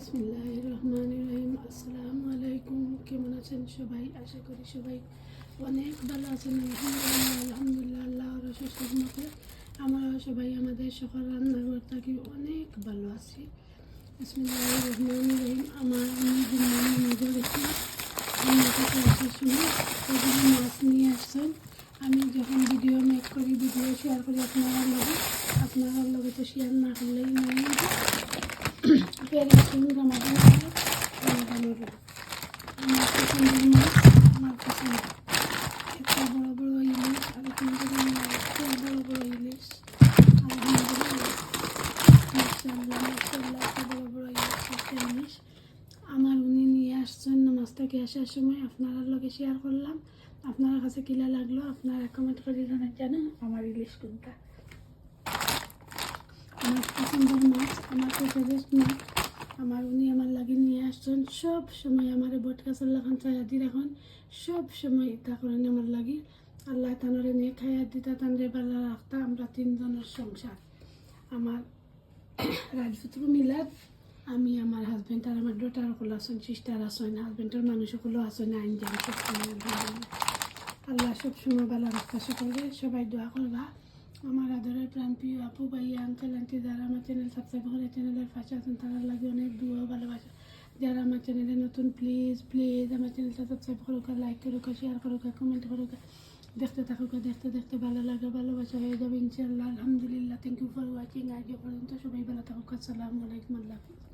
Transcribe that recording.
বিসমুল্লাহ রহমান রহিম আসসালামু আলাইকুম কেমন আছেন সবাই? আশা করি সবাই অনেক ভালো আছেন। আলহামদুলিল্লাহ আলহামদুলিল্লাহ রসুল সহমতে আমরা সবাই আমাদের সকল রান্নাঘর থাকি অনেক ভালো আছি। বিসমুল্লাহ রহমান রহিম আমার মজা রেখে কাছে মাছ নিয়ে আসছেন। আমি যখন ভিডিও মেক করি, ভিডিও শেয়ার করি আপনার লগে আপনারা লগে তো শেয়ার না করলেই নয় থেকে আসার সময়। আপনার লগে শেয়ার করলাম। আপনার কাছে কিলা লাগল? আপনারা কমেন্ট করে জানান জানেন আমার ইলিশ কোনটা? আমার পছন্দের মাছ আমার ফেভারিট মাছ আমার উনি আমার লাগি নিয়ে আসছেন। সব সময় আমার বট গাছের লাগান ছায়া দি রাখুন। সব সময় তা করেন আমার লাগি। আল্লাহ তানরে নিয়ে খাইয়া দিতা, তানরে বেলা রাখতা, আমরা তিনজনের সংসার। আমার রাজপুত্র মিলাদ, আমি আমার হাজবেন্ড আর আমার ডটার সকল আছেন সিস্টার আছেন হাজবেন্ডের মানুষ সকলো আছেন, আইন যান সব সময়। আল্লাহ সব সময় বেলা রাখতা সকলে সবাই দোয়া করবা। আমার আদরের প্রাণ প্রিয় আপু ভাই আঙ্কেল আন্টি যারা আমার চ্যানেল সাবস্ক্রাইব করে চ্যানেলের পাশে আছেন, তারা লাগে অনেক দুয়া ভালোবাসা। যারা আমার চ্যানেলে নতুন প্লিজ প্লিজ আমার চ্যানেলটা সাবস্ক্রাইব করুক লাইক করুক শেয়ার করুক কমেন্ট করুক দেখতে থাকুক দেখতে দেখতে ভালো লাগে, ভালোবাসা হয়ে যাবে ইনশাল্লাহ আলহামদুলিল্লাহ থ্যাংক ইউ ফর ওয়াচিং আগে পর্যন্ত সবাই ভালো থাকুক। আসসালামু আলাইকুম, আল্লাহ হাফিজ।